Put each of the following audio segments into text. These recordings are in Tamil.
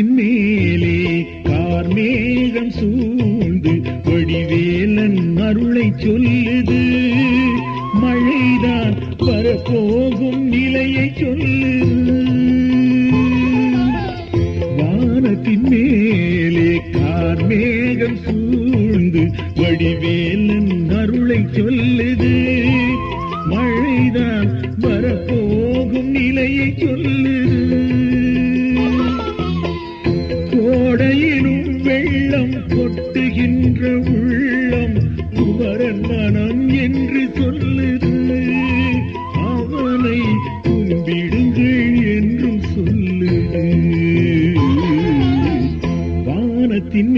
வானத்தின் மேலே கார்மேகம் சூழ்ந்து வடிவேலன் அருளை சொல்லுது. மழைதான் வரப்போகும் நிலையை சொல்லுது. வானத்தின் மேலே கார்மேகம் சூழ்ந்து வடிவேலன் அருளை சொல்லுது. வானத்தின்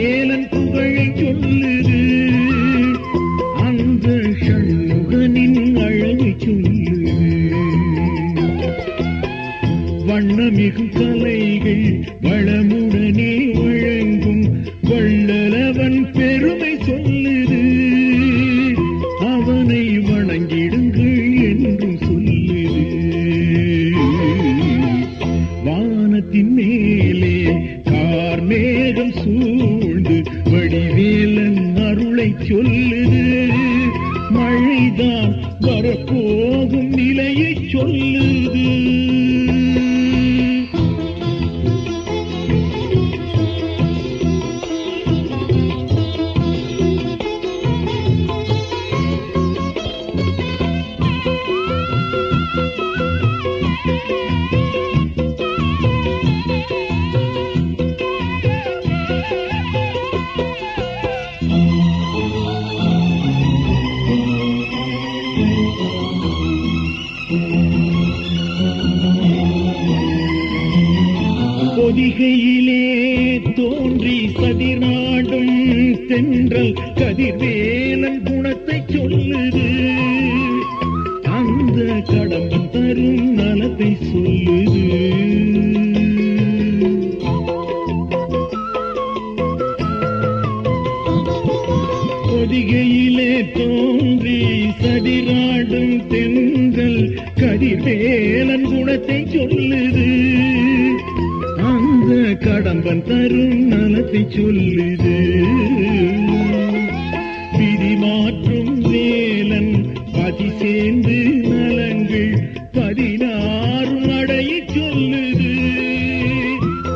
வேலன் புகழை சொல்லுது. அந்த சண்முகனின் அழகை சொல்லுது. வண்ணமிகு கலைகள் வளமுடனே வழங்கும் வள்ளலவன் பெருமை சொல்லுது. அவனை வணங்கிடுங்கள் என்றும் சொல்லுது. வானத்தின் மேலே கார்மேகம் சூ சொல்லுது. தென்றல் கதிர்வேலன் குணத்தை சொல்லுது. அந்த கடம்பன் தரும் நலத்தை சொல்லுது. பொதிகையிலே தோன்றி சதிராடும் தென்றல் கதிர்வேலன் குணத்தை சொல்லுது. கடம்பன் தரும் நலத்தை சொல்லுது. விதி மாற்றும் வேலன் பதி சேர்ந்து நலங்கள் பதினாறு அடைய சொல்லுது.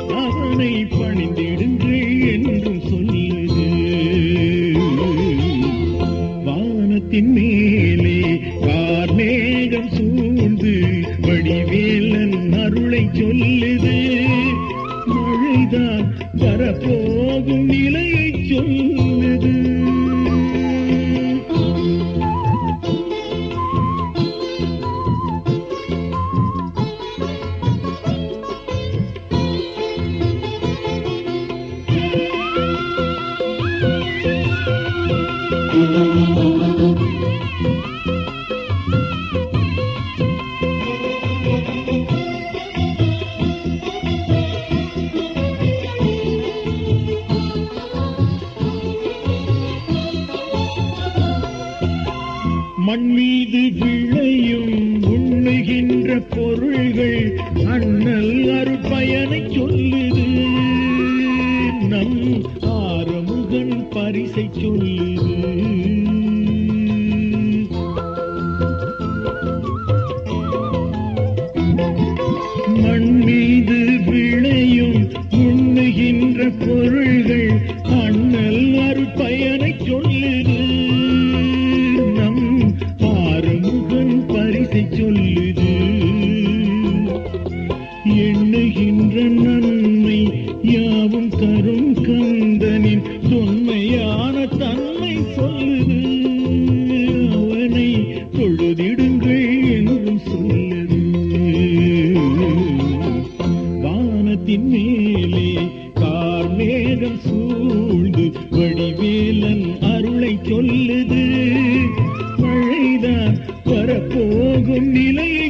அவனை பணிந்திடுங்கள் என்றும் சொல்லுது. வானத்தின் மேலே கார்மேகம் சூழ் வரப்போகும் நிலையை சொல்லுது. மண் மீது விளையும் உண்ணுகின்ற பொருள்கள் அண்ணல் அருப்பயனை சொல்லுது. நம் ஆரமுகன் பரிசை சொல்லுது. மண்மீது தொழுதிடுங்கள் என்றும் சொல்லது வானத்தின் மேலே கார்மேகம் சூழ்ந்து வடிவேலன் அருளை சொல்லுது. மழைதான் வரப்போகும் நிலையே